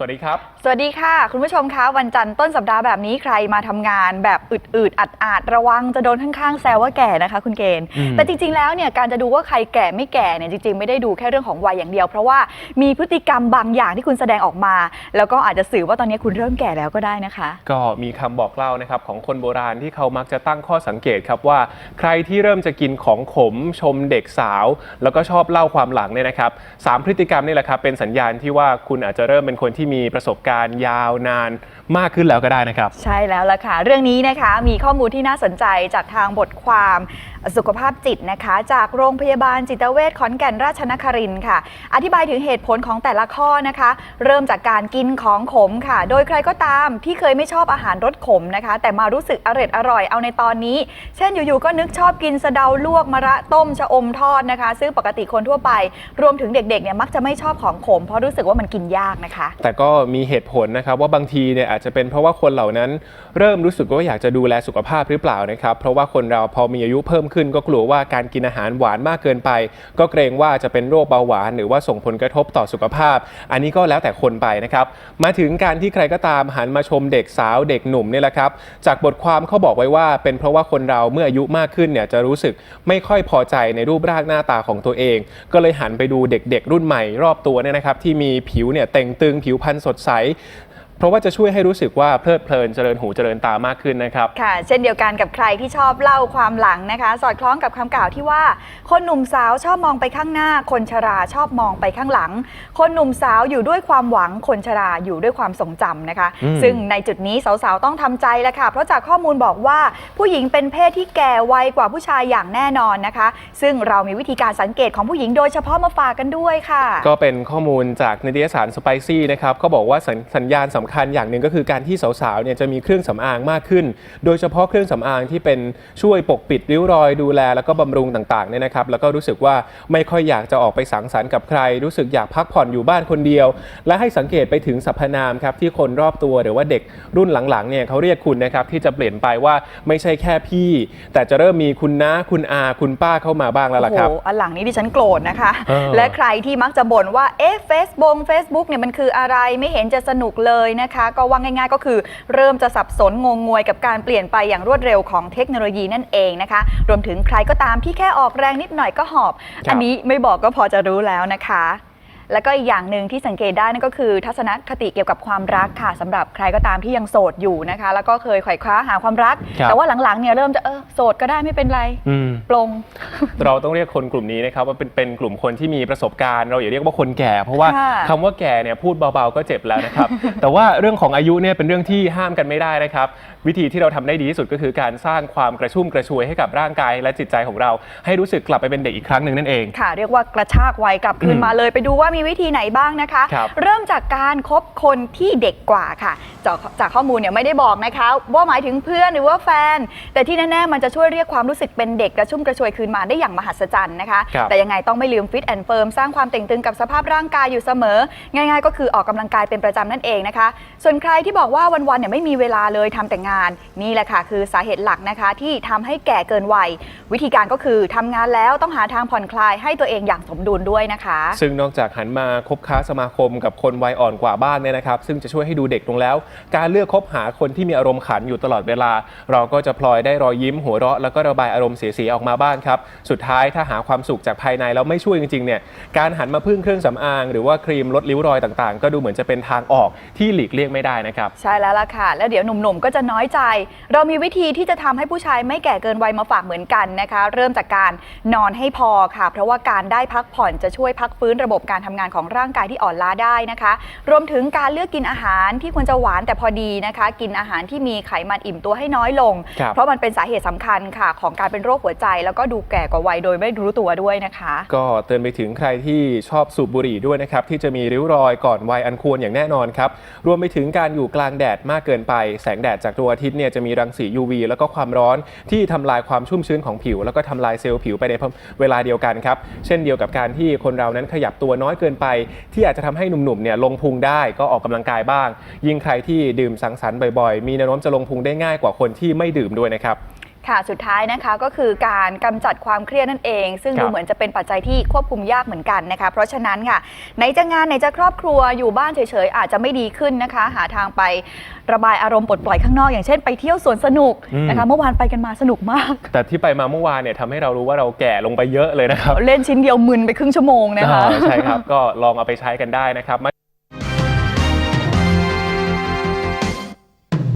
สวัสดีครับ สวัสดีค่ะ คุณผู้ชมคะวันจันทร์ต้นสัปดาห์แบบนี้ใครมาทำงานแบบอึดๆอัดๆระวังจะโดนข้างๆแซวว่าแก่นะคะ คุณเกณฑ์อืมแต่จริงๆแล้วเนี่ยการจะดูว่าใครแก่ไม่แก่เนี่ยจริงๆไม่ได้ดูแค่เรื่องของวัยอย่างเดียว เพราะว่ามีพฤติกรรมบางอย่างที่คุณแสดงออกมา แล้วก็อาจจะสื่อว่าตอนนี้คุณเริ่มแก่แล้วก็ได้นะคะ ก็มีคำบอกเล่านะครับของคนโบราณที่เขามักจะตั้งข้อสังเกตครับว่า ใครที่เริ่มจะกินของขมชมเด็กสาว แล้วก็ชอบเล่าความหลังเนี่ยนะครับสามพฤติกรรมนี่แหละครับเป็นสัญญาณที่ว่าคุณอาจจะเริ่มเป็นคนที่มีประสบการณ์ยาวนานมากขึ้นแล้วก็ได้นะครับ ใช่แล้วล่ะค่ะ เรื่องนี้นะคะมีข้อมูลที่น่าสนใจจากทางบทความสุขภาพจิตนะคะ จากโรงพยาบาลจิตเวชขอนแก่นราชนครินค่ะ อธิบายถึงเหตุผลของแต่ละข้อนะคะ เริ่มจากการกินของขมค่ะ โดยใครก็ตามที่เคยไม่ชอบอาหารรสขมนะคะ แต่มารู้สึกอร่อยอร่อยเอาในตอนนี้ เช่นอยู่ๆก็นึกชอบกินสะเดาลวกมะระต้มชะอมทอดนะคะ ซึ่งปกติคนทั่วไป รวมถึงเด็กๆเนี่ยมักจะไม่ชอบของขมเพราะรู้สึกว่ามันกินยากนะคะ แต่ก็มีเหตุผลนะครับว่าบางทีเนี่ยอาจจะเป็นเพราะว่าคนเหล่านั้นเริ่มรู้สึกว่าอยากจะดูแลสุขภาพหรือเปล่านะครับ เพราะว่าคนเราพอมีอายุเพิ่มขึ้น ก็กลัวว่าการกินอาหารหวานมากเกินไป ก็เกรงว่าจะเป็นโรคเบาหวาน หรือว่าส่งผลกระทบต่อสุขภาพ อันนี้ก็แล้วแต่คนไปนะครับ มาถึงการที่ใครก็ตามหันมาชมเด็กสาวเด็กหนุ่มเนี่ยแหละครับ จากบทความเขาบอกไว้ว่า เป็นเพราะว่าคนเราเมื่ออายุมากขึ้นเนี่ยจะรู้สึกไม่ค่อยพอใจในรูปร่างหน้าตาของตัวเอง ก็เลยหันไปดูเด็กๆ รุ่นใหม่รอบตัวเนี่ยนะครับที่มีผิวเนี่ยเต่งตึงผิววพรรณสดใส เพราะว่าจะช่วยให้รู้สึกว่าเพลิดเพลินเจริญหูเจริญตามากขึ้นนะครับ ค่ะ เช่นเดียวกันกับใครที่ชอบเล่าความหลังนะคะ สอดคล้องกับคำกล่าวที่ว่า คนหนุ่มสาวชอบมองไปข้างหน้า คนชราชอบมองไปข้างหลัง คนหนุ่มสาวอยู่ด้วยความหวังคนชราอยู่ด้วยความทรงจำนะคะ อืม ซึ่งในจุดนี้สาวๆต้องทำใจแล้วค่ะ เพราะจากข้อมูลบอกว่าผู้หญิงเป็นเพศที่แก่วัยกว่าผู้ชายอย่างแน่นอนนะคะ ซึ่งเรามีวิธีการสังเกตของผู้หญิงโดยเฉพาะมาฝากกันด้วยค่ะ ก็เป็นข้อมูลจากนิตยสารสไปซี่นะครับเขาบอกว่าสัญสัญญาณสำคัญอย่างหนึ่งก็คือการที่สาวๆเนี่ยจะมีเครื่องสำอางมากขึ้น โดยเฉพาะเครื่องสำอางที่เป็นช่วยปกปิดริ้วรอยดูแลแล้วก็บำรุงต่างๆเนี่ยนะครับแล้วก็รู้สึกว่าไม่ค่อยอยากจะออกไปสังสรรค์กับใคร รู้สึกอยากพักผ่อนอยู่บ้านคนเดียว และให้สังเกตไปถึงสรรพนามครับที่คนรอบตัวหรือว่าเด็กรุ่นหลังๆเนี่ยเขาเรียกคุณนะครับที่จะเปลี่ยนไปว่าไม่ใช่แค่พี่ แต่จะเริ่มมีคุณน้าคุณอาคุณป้าเข้ามาบ้างแล้วล่ะครับโอ้โหอันหลังนี้ดิฉันโกรธนะคะเออและใครที่มักจะบ่นว่าเอ๊ะเฟซบุ๊กเฟซบุ๊กเนี่ยมันคืออะไรไม่เห็นจะสนุกเลยนะคะ ก็ว่าง่าย ๆ ก็คือเริ่มจะสับสนงงงวยกับการเปลี่ยนไปอย่างรวดเร็วของเทคโนโลยีนั่นเองนะคะ รวมถึงใครก็ตามที่แค่ออกแรงนิดหน่อยก็หอบครับอันนี้ไม่บอกก็พอจะรู้แล้วนะคะ แล้วก็อีกอย่างหนึ่งที่สังเกตได้นั่นก็คือทัศนคติเกี่ยวกับความรักค่ะสำหรับใครก็ตามที่ยังโสดอยู่นะคะ แล้วก็เคยไขว่คว้าหาความรัก ครับ แต่ว่าหลังๆเนี่ยเริ่มจะเออโสดก็ได้ไม่เป็นไรอืม ปลง เราต้องเรียกคนกลุ่มนี้นะครับว่าเป็นเป็นกลุ่มคนที่มีประสบการณ์ เราอย่าเรียกว่าคนแก่ เพราะว่าค่ะคำว่าแก่เนี่ยพูดเบาๆก็เจ็บแล้วนะครับ แต่ว่าเรื่องของอายุเนี่ยเป็นเรื่องที่ห้ามกันไม่ได้นะครับ วิธีที่เราทำได้ดีที่สุดก็คือการสร้างความกระชุ่มกระชวยให้กับร่างกายและจิตใจของเรา ให้รู้สึกกลับไปเป็นเด็กอีกครั้งหนึ่งนั่นเอง ค่ะ เรียกว่ากระชากวัยกลับคืนมาเลย ไปดูว่ามีวิธีไหนบ้างนะคะ ครับ เริ่มจากการคบคนที่เด็กกว่าค่ะ จากจากข้อมูลเนี่ยไม่ได้บอกนะคะ ว่าหมายถึงเพื่อนหรือว่าแฟน แต่ที่แน่ๆมันจะช่วยเรียกความรู้สึกเป็นเด็กกระชุ่มกระชวยคืนมาได้อย่างมหัศจรรย์นะคะ ครับ แต่ยังไงต้องไม่ลืมฟิตแอนด์เฟิร์มสร้างความเต่งตึงกับสภาพร่างกายอยู่เสมอ ง่าย ๆ ก็คือออกกำลังกายเป็นประจำนั่นเองนะคะ ส่วนใครที่บอกว่าวันๆเนี่ยไม่มีเวลาเลยทำแต่งาน นี่แหละค่ะ คือสาเหตุหลักนะคะ ที่ทำให้แก่เกินวัย วิธีการก็คือทำงานแล้วต้องหาทางผ่อนคลายให้ตัวเองอย่างสมดุลด้วยนะคะ ซึ่งนอกจากหันมาคบค้าสมาคมกับคนวัยอ่อนกว่าบ้างเนี่ยนะครับ ซึ่งจะช่วยให้ดูเด็กลงแล้ว การเลือกคบหาคนที่มีอารมณ์ขันอยู่ตลอดเวลา เราก็จะพลอยได้รอยยิ้มหัวเราะแล้วก็ระบายอารมณ์เสียๆออกมาบ้างครับ สุดท้ายถ้าหาความสุขจากภายในแล้วไม่ช่วยจริงๆเนี่ยการหันมาพึ่งเครื่องสำอาง หรือว่าครีมลดริ้วรอยต่างๆ ก็ดูเหมือนจะเป็นทางออกที่หลีกเลี่ยงไม่ได้นะครับ ใช่แล้วล่ะค่ะ แล้วเดี๋ยวหนุ่มๆ ก็จะน้อยใจ เรามีวิธีที่จะทำให้ผู้ชายไม่แก่เกินวัยมาฝากเหมือนกันนะคะ เริ่มจากการนอนให้พอค่ะ เพราะว่าการได้พักผ่อนจะช่วยพักฟื้นระบบการทำงานของร่างกายที่อ่อนล้าได้นะคะ รวมถึงการเลือกกินอาหารที่ควรจะหวานแต่พอดีนะคะ กินอาหารที่มีไขมันอิ่มตัวให้น้อยลงครับเพราะมันเป็นสาเหตุสำคัญค่ะ ของการเป็นโรคหัวใจ แล้วก็ดูแก่กว่าวัยโดยไม่รู้ตัวด้วยนะคะ ก็เตือนไปถึงใครที่ชอบสูบบุหรี่ด้วยนะครับที่จะมีริ้วรอยก่อนวัยอันควรอย่างแน่นอนครับรวมไปถึงการอยู่กลางแดดมากเกินไป แสงแดดจากดวงอาทิตย์เนี่ยจะมีรังสี UV แล้วก็ความร้อนที่ทำลายความชุ่มชื้นของผิว แล้วก็ทำลายเซลล์ผิวไปในเวลาเดียวกันครับเช่นเดียวกับการที่คนเรานั้นขยับตัวน้อยเกินไป ที่อาจจะทำให้หนุ่มๆเนี่ยลงพุงได้ก็ออกกำลังกายบ้าง ยิ่งใครที่ดื่มสังสรรค์บ่อยๆ มีแนวโน้มจะลงพุงได้ง่ายกว่าคนที่ไม่ดื่มด้วยนะครับ ค่ะสุดท้ายนะคะก็คือการกำจัดความเครียดนั่นเอง ซึ่งครับดูเหมือนจะเป็นปัจจัยที่ควบคุมยากเหมือนกันนะคะ เพราะฉะนั้นค่ะไหนจะงานไหนจะครอบครัวอยู่บ้านเฉยๆ อาจจะไม่ดีขึ้นนะคะ หาทางไประบายอารมณ์ปลดปล่อยข้างนอก อย่างเช่นไปเที่ยวสวนสนุกอืมนะคะเมื่อวานไปกันมาสนุกมาก แต่ที่ไปมาเมื่อวานเนี่ยทำให้เรารู้ว่าเราแก่ลงไปเยอะเลยนะครับเล่นชิ้นเดียวมึนไปครึ่งชั่วโมงนะคะอ่าใช่ครับก็ลองเอาไปใช้กันได้นะครับมา